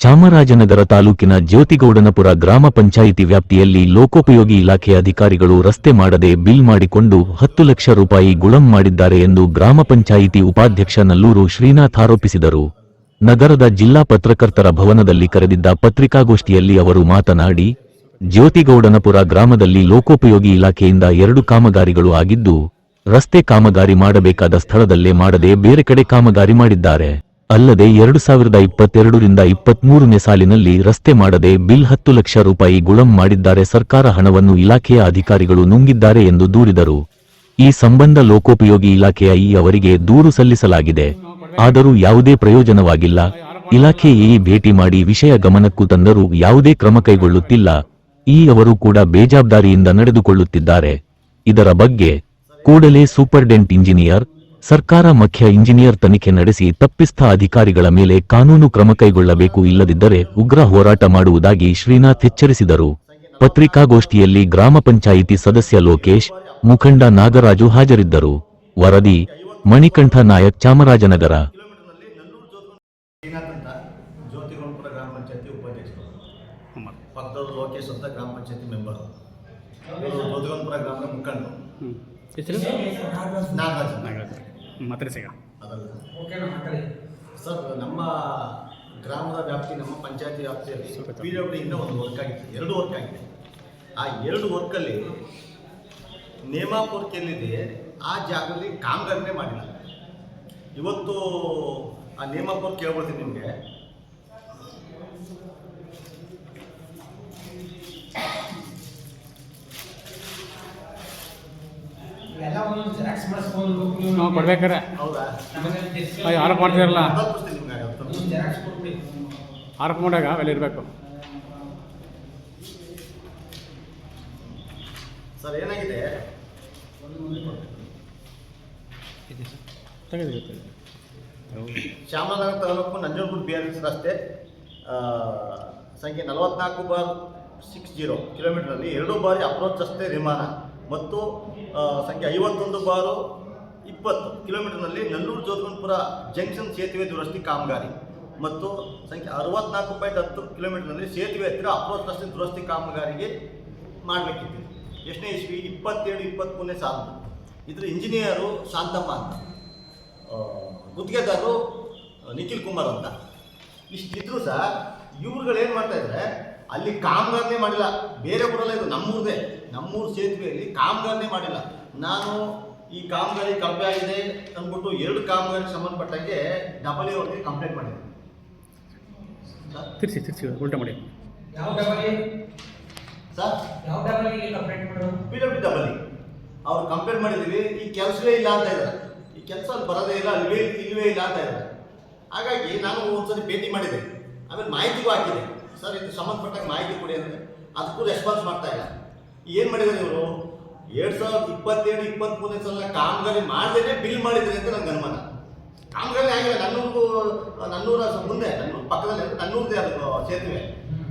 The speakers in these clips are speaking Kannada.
ಚಾಮರಾಜನಗರ ತಾಲೂಕಿನ ಜ್ಯೋತಿಗೌಡನಪುರ ಗ್ರಾಮ ಪಂಚಾಯಿತಿ ವ್ಯಾಪ್ತಿಯಲ್ಲಿ ಲೋಕೋಪಯೋಗಿ ಇಲಾಖೆ ಅಧಿಕಾರಿಗಳು ರಸ್ತೆ ಮಾಡದೆ ಬಿಲ್ ಮಾಡಿಕೊಂಡು ಹತ್ತು ಲಕ್ಷ ರೂಪಾಯಿ ಗುಳಂ ಮಾಡಿದ್ದಾರೆ ಎಂದು ಗ್ರಾಮ ಪಂಚಾಯಿತಿ ಉಪಾಧ್ಯಕ್ಷ ನಲ್ಲೂರು ಶ್ರೀನಾಥ್ ಆರೋಪಿಸಿದರು. ನಗರದ ಜಿಲ್ಲಾ ಪತ್ರಕರ್ತರ ಭವನದಲ್ಲಿ ಕರೆದಿದ್ದ ಪತ್ರಿಕಾಗೋಷ್ಠಿಯಲ್ಲಿ ಅವರು ಮಾತನಾಡಿ, ಜ್ಯೋತಿಗೌಡನಪುರ ಗ್ರಾಮದಲ್ಲಿ ಲೋಕೋಪಯೋಗಿ ಇಲಾಖೆಯಿಂದ ಎರಡು ಕಾಮಗಾರಿಗಳು ಆಗಿದ್ದು, ರಸ್ತೆ ಕಾಮಗಾರಿ ಮಾಡಬೇಕಾದ ಸ್ಥಳದಲ್ಲೇ ಮಾಡದೆ ಬೇರೆ ಕಡೆ ಕಾಮಗಾರಿ ಮಾಡಿದ್ದಾರೆ. ಅಲ್ಲದೆ ಎರಡು ಸಾವಿರದ ಇಪ್ಪತ್ತೆರಡರಿಂದ ಇಪ್ಪತ್ಮೂರನೇ ಸಾಲಿನಲ್ಲಿ ರಸ್ತೆ ಮಾಡದೆ ಬಿಲ್ ಹತ್ತು ಲಕ್ಷ ರೂಪಾಯಿ ಗುಳಂ ಮಾಡಿದ್ದಾರೆ ಸರ್ಕಾರ ಹಣವನ್ನು ಇಲಾಖೆಯ ಅಧಿಕಾರಿಗಳು ನುಂಗಿದ್ದಾರೆ ಎಂದು ದೂರಿದರು. ಈ ಸಂಬಂಧ ಲೋಕೋಪಯೋಗಿ ಇಲಾಖೆಯ ಈ ಅವರಿಗೆ ದೂರು ಸಲ್ಲಿಸಲಾಗಿದೆ. ಆದರೂ ಯಾವುದೇ ಪ್ರಯೋಜನವಾಗಿಲ್ಲ. ಇಲಾಖೆ ಈ ಭೇಟಿ ಮಾಡಿ ವಿಷಯ ಗಮನಕ್ಕೂ ತಂದರೂ ಯಾವುದೇ ಕ್ರಮ ಕೈಗೊಳ್ಳುತ್ತಿಲ್ಲ. ಈ ಅವರು ಕೂಡ ಬೇಜಾಬ್ದಾರಿಯಿಂದ ನಡೆದುಕೊಳ್ಳುತ್ತಿದ್ದಾರೆ. ಇದರ ಬಗ್ಗೆ ಕೂಡಲೇ ಸೂಪರ್ಡೆಂಟ್ ಇಂಜಿನಿಯರ್ ಸರ್ಕಾರ ಮುಖ್ಯ ಇಂಜಿನಿಯರ್ ತನಿಖೆ ನಡೆಸಿ ತಪ್ಪಿಸ್ಥ ಅಧಿಕಾರಿಗಳ ಮೇಲೆ ಕಾನೂನು ಕ್ರಮ ಕೈಗೊಳ್ಳಬೇಕು ಇಲ್ಲದಿದ್ದರೆ ಉಗ್ರ ಹೋರಾಟ ಮಾಡುವುದಾಗಿ ಶ್ರೀನಾಥ್ ಎಚ್ಚರಿಸಿದರು. ಪತ್ರಿಕಾಗೋಷ್ಠಿಯಲ್ಲಿ ಗ್ರಾಮ ಪಂಚಾಯಿತಿ ಸದಸ್ಯ ಲೋಕೇಶ್ ಮುಖಂಡ ನಾಗರಾಜು ಹಾಜರಿದ್ದರು. ವರದಿ ಮಣಿಕಂಠ ನಾಯಕ್ ಚಾಮರಾಜನಗರ. ಲೋಕೇಶ್ ಅಂತ ಗ್ರಾಮ ಪಂಚಾಯತಿ ಮೆಂಬರ್. ಮುಖಂಡರು ನಾಗರಾಜ್ ನಾಗರಾಜ್. ಮಾತ್ರ ಸಿಗ ಅದಲ್ಲ. ಸರ್ ನಮ್ಮ ಗ್ರಾಮದ ವ್ಯಾಪ್ತಿ ನಮ್ಮ ಪಂಚಾಯತಿ ವ್ಯಾಪ್ತಿಯಲ್ಲಿ ಪಿ ಡಬ್ಲ್ಯೂ ಇಂದ ಒಂದು ವರ್ಕ್ ಆಗಿದೆ ಎರಡು ವರ್ಕ್ ಆಗಿದೆ. ಆ ಎರಡು ವರ್ಕಲ್ಲಿ ನೇಮಾಪುರಕ್ಕೆ ಎಲ್ಲಿದೆ ಆ ಜಾಗದಲ್ಲಿ ಕಾಮಗಾರಿನೇ ಮಾಡಿಲ್ಲ. ಇವತ್ತು ಆ ನೇಮಾಪುರ ಕೇಳ್ಬೋದು ನಿಮಗೆ. ನಾವು. ಕೊಡ್ಬೇಕಾರೆ. ಆರೋಪ ಮಾಡ್ತೀರಲ್ಲ. ಆರೋಪ ಮಾಡಾಗ ಅವೆಲ್ಲ ಇರಬೇಕು. ಸರ್ ಏನಾಗಿದೆ? Shyamanagara taluk Nanjangud B R S ರಸ್ತೆ ಸಂಖ್ಯೆ ನಲವತ್ನಾಲ್ಕು ಬಾರ್ ಸಿಕ್ಸ್ ಜೀರೋ ಕಿಲೋಮೀಟರ್ನಲ್ಲಿ ಎರಡು ಬಾರಿ ಅಪ್ರೋಚ್ ರಸ್ತೆ ನಿರ್ಮಾಣ ಮತ್ತು ಸಂಖ್ಯೆ ಐವತ್ತೊಂದು ಬಾರು ಇಪ್ಪತ್ತು ಕಿಲೋಮೀಟರ್ನಲ್ಲಿ ನಲ್ಲೂರು ಜೋಧಪುರ ಜಂಕ್ಷನ್ ಸೇತುವೆ ದುರಸ್ತಿ ಕಾಮಗಾರಿ. ಮತ್ತು ಸಂಖ್ಯೆ ಅರವತ್ನಾಲ್ಕು ಪಾಯಿಂಟ್ ಹತ್ತು ಕಿಲೋಮೀಟರ್ನಲ್ಲಿ ಸೇತುವೆ ಹತ್ತಿರ ಅಪ್ರೋಚ್ ರಸ್ತೆ ದುರಸ್ತಿ ಕಾಮಗಾರಿಗೆ ಮಾಡಬೇಕಿತ್ತು. ಎಷ್ಟನೇ ಇಸ್ವಿ? ಇಪ್ಪತ್ತೇಳು ಇಪ್ಪತ್ತ್ಮೂರನೇ ಸಾಲು. ಇದರ ಇಂಜಿನಿಯರು ಶಾಂತಮ್ಮ ಅಂತ. ಗುತ್ತಿಗೆದಾರರು ನಿಖಿಲ್ ಕುಮಾರ್ ಅಂತ. ಇಷ್ಟಿದ್ರು ಸಹ ಇವ್ರುಗಳು ಏನು ಮಾಡ್ತಾ ಇದ್ದಾರೆ ಅಲ್ಲಿ ಕಾಮಗಾರನೇ ಮಾಡಿಲ್ಲ. ಬೇರೆ ಊರಲ್ಲ ಇದು ನಮ್ಮೂರದೇ. ನಮ್ಮೂರು ಸೇತುವೆಯಲ್ಲಿ ಕಾಮಗಾರನೇ ಮಾಡಿಲ್ಲ. ನಾನು ಈ ಕಾಮಗಾರಿ ಕಬ್ಬೆ ಆಗಿದೆ ಅಂದ್ಬಿಟ್ಟು ಎರಡು ಕಾಮಗಾರಿಗೆ ಸಂಬಂಧಪಟ್ಟಂಗೆ ಡಬಲ್ ಅವ್ರಿಗೆ ಕಂಪ್ಲೇಂಟ್ ಮಾಡಿದ್ರು. ತಿರ್ಸಿ ತಿರ್ಸಿ ಉಲ್ಟಾ ಮಾಡಿ. ಯಾವ ಡಬಲಿ ಸರ್? ಯಾವ ಡಬಲಿ ಕಂಪ್ಲೇಂಟ್ ಮಾಡೋದು ಪಿ ಡಬ್ಲ್ಯೂ ಡಬಲ್ ಅವ್ರು ಕಂಪ್ಲೇಂಟ್ ಮಾಡಿದ್ದೀವಿ ಈ ಕೆಲಸವೇ ಇಲ್ಲ ಅಂತ ಇದ್ದಾರೆ. ಈ ಕೆಲಸ ಅಲ್ಲಿ ಬರೋದೇ ಇಲ್ಲ ಅಲ್ಲಿ ಇಲ್ವೇ ಇಲ್ಲ ಅಂತ ಇದ್ದಾರೆ. ಹಾಗಾಗಿ ನಾನು ಒಂದ್ಸರಿ ಭೇಟಿ ಮಾಡಿದೆ. ಆಮೇಲೆ ಮಾಹಿತಿಗೂ ಹಾಕಿದೆ. ಸರ್ ಇದು ಸಂಬಂಧಪಟ್ಟಾಗ ಮಾಹಿತಿ ಕೊಡಿ ಅಂದರೆ ಅದಕ್ಕೂ ರೆಸ್ಪಾನ್ಸ್ ಮಾಡ್ತಾ ಇಲ್ಲ. ಏನು ಮಾಡಿದ್ದಾರೆ ಇವರು? ಎರಡು ಸಾವಿರದ ಇಪ್ಪತ್ತೇಳು ಇಪ್ಪತ್ತ್ಮೂರನೇ ಸಲ ಕಾಮಗಾರಿ ಮಾಡದೇನೆ ಬಿಲ್ ಮಾಡಿದ್ರೆ ಅಂತ ನನಗೆ ಅನುಮಾನ. ಕಾಮಗಾರಿ ಆಗಿಲ್ಲ ನನ್ನೂರು ನನ್ನೂರ ಮುಂದೆ ನನ್ನೂರು ಪಕ್ಕದಲ್ಲಿ ನನ್ನೂರದೇ ಅದು ಸೇತುವೆ.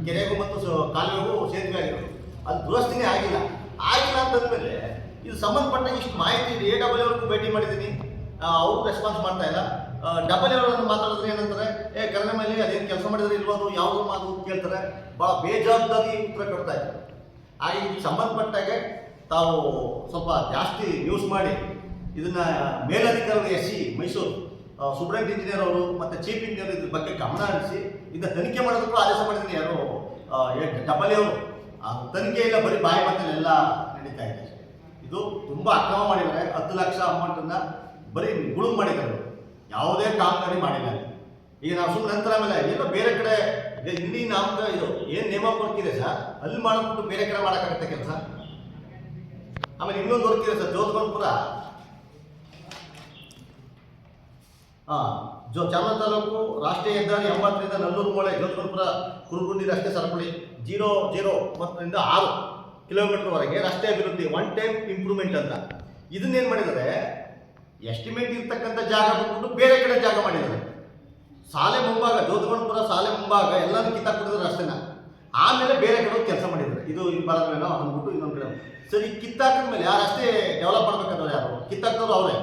ಕೆರೆಗೂ ಮತ್ತು ಕಾಲುವೆಗೂ ಸೇತುವೆ ಆಗಿರೋದು. ಅದು ದುರಸ್ತಿನೇ ಆಗಿಲ್ಲ. ಆಗಿಲ್ಲ ಅಂತಂದ್ಮೇಲೆ ಇದು ಸಂಬಂಧಪಟ್ಟ ಇಷ್ಟು ಮಾಹಿತಿ ಎ ಡಬಲ್ ಅವ್ರಿಗೂ ಭೇಟಿ ಮಾಡಿದ್ದೀನಿ. ಅವರು ರೆಸ್ಪಾನ್ಸ್ ಮಾಡ್ತಾ ಇಲ್ಲ. ಡಬಲ್ ಅವರನ್ನು ಮಾತಾಡಿದ್ರೆ ಏನಂತಾರೆ ಏ ಕರ್ನ ಮೇಲೆ ಅದೇನು ಕೆಲಸ ಮಾಡಿದ್ರೆ ಇಲ್ವೋ ಯಾವುದೋ ಮಾತು ಕೇಳ್ತಾರೆ. ಭಾಳ ಬೇಜವಾಬ್ದಾರಿ ಉತ್ತರ ಕೊಡ್ತಾ ಇದ್ದಾರೆ. ಹಾಗೆ ಸಂಬಂಧಪಟ್ಟಾಗೆ ತಾವು ಸ್ವಲ್ಪ ಜಾಸ್ತಿ ಯೂಸ್ ಮಾಡಿ ಇದನ್ನು ಮೇಲಧಿಕಾರಿಗಳು ಎಸ್ ಮೈಸೂರು ಸೂಪರಿಂಟ್ ಇಂಜಿನಿಯರ್ ಅವರು ಮತ್ತು ಚೀಫ್ ಇಂಜಿನಿಯರ್ ಇದ್ರ ಬಗ್ಗೆ ಗಮನ ಹರಿಸಿ ಇದನ್ನ ತನಿಖೆ ಮಾಡೋದಕ್ಕೂ ಆದೇಶ ಮಾಡಿದ್ದೀನಿ ಯಾರು ಡಬಲ್ ಅವರು. ಆ ತನಿಖೆ ಇಲ್ಲ, ಬರೀ ಬಾಯಿ ಮಾತಲ್ಲಿ ಎಲ್ಲ ನಡೀತಾ ಇದೆ. ಇದು ತುಂಬ ಅಕ್ರಮ ಮಾಡಿದ್ದಾರೆ. ಹತ್ತು ಲಕ್ಷ ಅಮೌಂಟನ್ನು ಬರೀ ಗುಳುಂ ಮಾಡಿದ್ದಾರೆ. ಯಾವುದೇ ಕಾಮಗಾರಿ ಮಾಡಿಲ್ಲ. ಈಗ ನಾವು ಸುಮ್ಮನೆ ನಂತರ ಆಮೇಲೆ ಏನೋ ಬೇರೆ ಕಡೆ ಇಲ್ಲಿ ನಾಮಕ ಇದು, ಏನು ನೇಮ ಇದೆ ಸರ್? ಅಲ್ಲಿ ಮಾಡೋದು ಬೇರೆ ಕಡೆ ಮಾಡೋಕ್ಕಾಗತ್ತೆ ಕೆಲಸ? ಆಮೇಲೆ ಇನ್ನೊಂದು ಇದೆ ಸರ್ ಜೋಧಪುರ ಹಾಂ, ಜೋ ತಾಲೂಕು ರಾಷ್ಟ್ರೀಯ ಹೆದ್ದಾರಿ ಎಂಬತ್ತರಿಂದ ನಲ್ಲೂರು ಮೊಳೆ ಜೋಧಪುರ ಕುರುಗುಂಡಿ ರಸ್ತೆ ಸರಪಳಿ ಜೀರೋ ಜೀರೋ ಒಂಬತ್ತರಿಂದ ಆರು ಕಿಲೋಮೀಟರ್ವರೆಗೆ ರಸ್ತೆ ಅಭಿವೃದ್ಧಿ ಒನ್ ಟೈಮ್ ಇಂಪ್ರೂವ್ಮೆಂಟ್ ಅಂತ. ಇದನ್ನೇನು ಮಾಡಿದ್ದಾರೆ? ಎಸ್ಟಿಮೇಟ್ ಇರ್ತಕ್ಕಂಥ ಜಾಗ ಬಿಟ್ಬಿಟ್ಟು ಬೇರೆ ಕಡೆ ಜಾಗ ಮಾಡಿದ್ದಾರೆ. ಶಾಲೆ ಮುಂಭಾಗ ಜೋಧಗುಣಪುರ ಶಾಲೆ ಮುಂಭಾಗ ಎಲ್ಲರೂ ಕಿತ್ತಾಕ್ಬಿಟ್ಟಿದ್ರು ರಸ್ತೆನ. ಆಮೇಲೆ ಬೇರೆ ಕಡೆ ಕೆಲಸ ಮಾಡಿದ್ದಾರೆ. ಇದು ಇಲ್ಲಿ ಬರೋದ್ರೇನೋ ಅಂದ್ಬಿಟ್ಟು ಇನ್ನೊಂದು ಸರಿ ಕಿತ್ತಾಕಿದ ಮೇಲೆ ಯಾರು ಅಷ್ಟೇ ಡೆವಲಪ್ ಮಾಡ್ಬೇಕಂದ್ರೆ ಯಾರು? ಕಿತ್ತಾಕ್ತವ್ರು ಅವರೇ.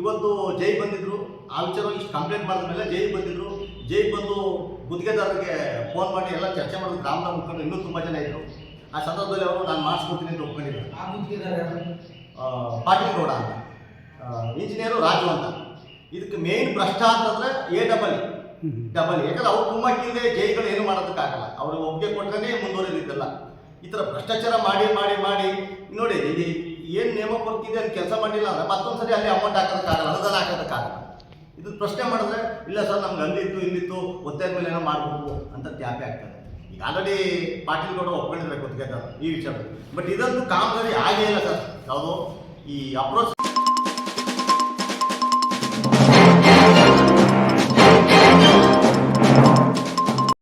ಇವತ್ತು ಜೈ ಬಂದಿದ್ರು ಆ ವಿಚಾರವಾಗಿ ಇಷ್ಟು ಕಂಪ್ಲೇಂಟ್ ಮಾಡಿದ ಮೇಲೆ ಜೈ ಬಂದಿದ್ರು. ಜೈ ಬಂದು ಗುತ್ತಿಗೆದಾರರಿಗೆ ಫೋನ್ ಮಾಡಿ ಎಲ್ಲ ಚರ್ಚೆ ಮಾಡಿದ್ರು ಗ್ರಾಮದ ಮುಖಂಡರು ಇನ್ನೂ ತುಂಬ ಜನ ಇದ್ರು. ಆ ಸಂದರ್ಭದಲ್ಲಿ ಅವರು ನಾನು ಮಾಡಿಸ್ಕೊಡ್ತೀನಿ ಅಂತ ಒಪ್ಕೊಂಡಿದ್ರು. ಪಾಟೀಲ್ ಗೌಡ ಅಂತ. ಇಂಜಿನಿಯರು ರಾಜು ಅಂತ. ಇದಕ್ಕೆ ಮೇನ್ ಭ್ರಷ್ಟ ಅಂತಂದ್ರೆ ಎ ಡಬಲ್ ಡಬಲ್ ಯಾಕಂದ್ರೆ ಅವ್ರು ಕುಮ್ಮಕ್ಕಿಂದೆ ಜೈಗಳು ಏನು ಮಾಡೋದಕ್ಕಾಗಲ್ಲ. ಅವರು ಒಪ್ಪಿಗೆ ಕೊಟ್ಟರೆ ಮುಂದುವರೆದಿದ್ದಲ್ಲ ಈ ಥರ ಭ್ರಷ್ಟಾಚಾರ ಮಾಡಿ ಮಾಡಿ ಮಾಡಿ, ನೋಡಿ ಇದು ಏನು ನೇಮ ಬರ್ತಿದೆ ಅಲ್ಲಿ ಕೆಲಸ ಮಾಡಿಲ್ಲ ಅಂದ್ರೆ ಮತ್ತೊಂದು ಸರಿ ಅಲ್ಲಿ ಅಮೌಂಟ್ ಹಾಕೋದಕ್ಕಾಗಲ್ಲ ಅನುದಾನ ಹಾಕೋದಕ್ಕಾಗಲ್ಲ ಇದು ಪ್ರಶ್ನೆ ಮಾಡಿದ್ರೆ, ಇಲ್ಲ ಸರ್, ನಮ್ಗೆ ಅಂದಿತ್ತು ಇಲ್ಲಿತ್ತು ಒತ್ತಾಯ ಮೇಲೆ ಏನೋ ಮಾಡಬೇಕು ಅಂತ ತ್ಯಾಪೆ ಆಗ್ತದೆ. ಈಗ ಆಲ್ರೆಡಿ ಪಾಟೀಲ್ ಗೌಡ ಒಪ್ಕೊಂಡಿದ್ರೆ ಗೊತ್ತಿಗೆ ಈ ವಿಚಾರ ಬಟ್ ಇದಂತೂ ಕಾಮಗಾರಿ ಆಗೇ ಇಲ್ಲ ಸರ್. ಯಾವುದು ಈ ಅಪ್ರೋಚ್